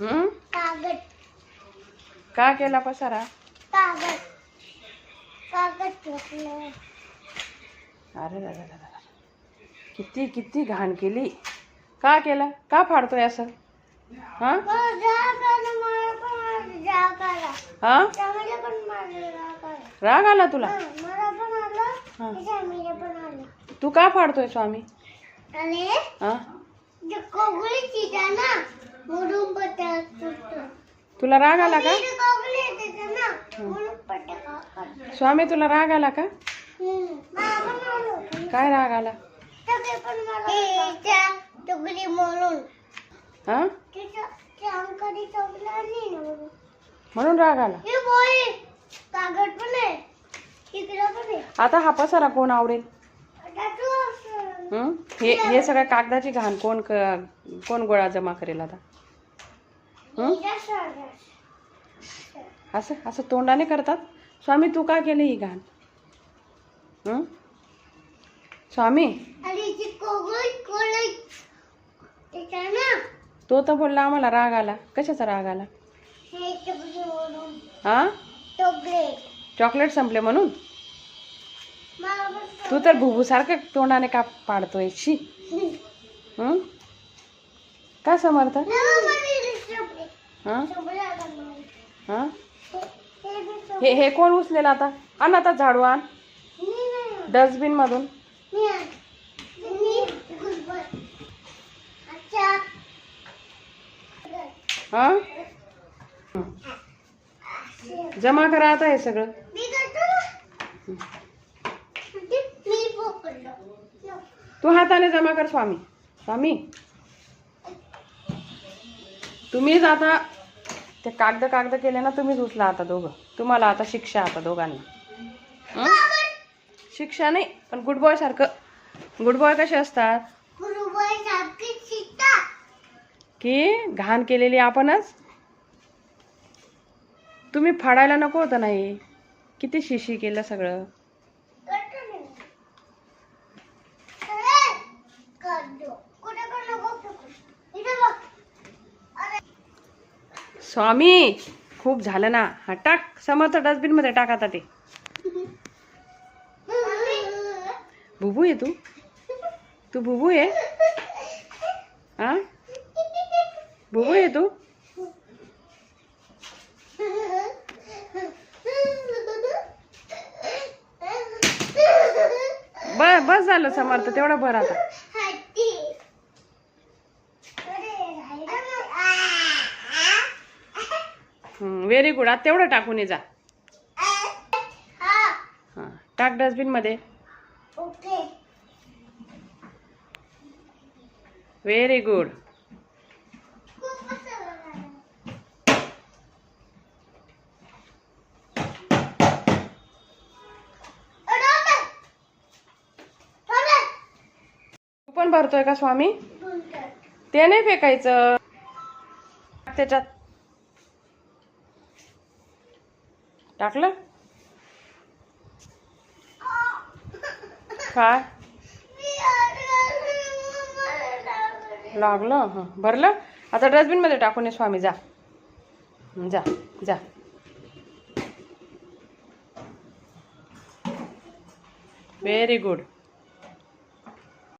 हं? कागद का केला पसारा? कागद कागद घेतलं अरे दादा दादा किती किती घाण केली. का केलं? का फाडतोय असं? हा? राग आला हा राग तुला? हा, तू का फाडतोय स्वामी? हा? कोगळी चिटा ना म्हणून पट्टा सुटतो तुला राग आला का. स्वामी तुला राग आला का? काय राग आला? म्हणून. हा? राग आला. हे बोय कागद पण आहे. इकडं पण आहे. आता हा पसारा कोण आवडेल? हं? हे हे सगळ्या कागदाची घाण कोण क- कोण गोळा जमा करेल आता. असं असं तोंडाने करतात? स्वामी तू का केली ही घाण? हं? स्वामी? तो तर बोलला आम्हाला राग आला. कशाचा राग आला? हा? चॉकलेट संपले म्हणून? तू तर भुबूसारखं तोंडाने का पाडतोय. शी. हं? का समर्थ? हां. हां हे- हे कोण उचलेल आता आण आता झाडू आण मी नाही. डस्टबिन मधून मी आहे. मी गुडबॉय. अच्छा. हा जमा करा आता हे सगळं. तू हाताने जमा कर स्वामी स्वामी तुम्हीच आता ते कागद कागद केले ना तुम्हीच उचला आता दोघं. तुम्हाला आता शिक्षा आता दोघांना? शिक्षा नाही पण गुड बॉय सारखं. गुड बॉय कसे असतात? Good boy. की घाण केलेली आपणच? तुम्ही फाडायला नको होतं नाही. किती शिशी केलं सगळं करतो ना. अरे, करतो. कुठे पण नको फेकू. इथं बघ. अरे, स्वामी खूप झालं ना. हा टाक. समर्थ डस्टबिनमध्ये टाक आता ते. भुबू आहे तू. तू भुबू आहे हा भुबू आहे तू. बस बस झालं समर्थ. तेवढं बरं आता हत्ती. अरे, राहिलं ना. व्हेरी गुड आता तेवढं टाकून ये जा. हा, टाक डस्टबिनमध्ये. ओके. व्हेरी गुड पण भरतोय का स्वामी. ते नाही फेकायचं. त्याच्यात टाकलं? काय? लागलं? हां. भरलं? आता डस्टबिनमध्ये टाकून ये स्वामी जा. जा जा. Very good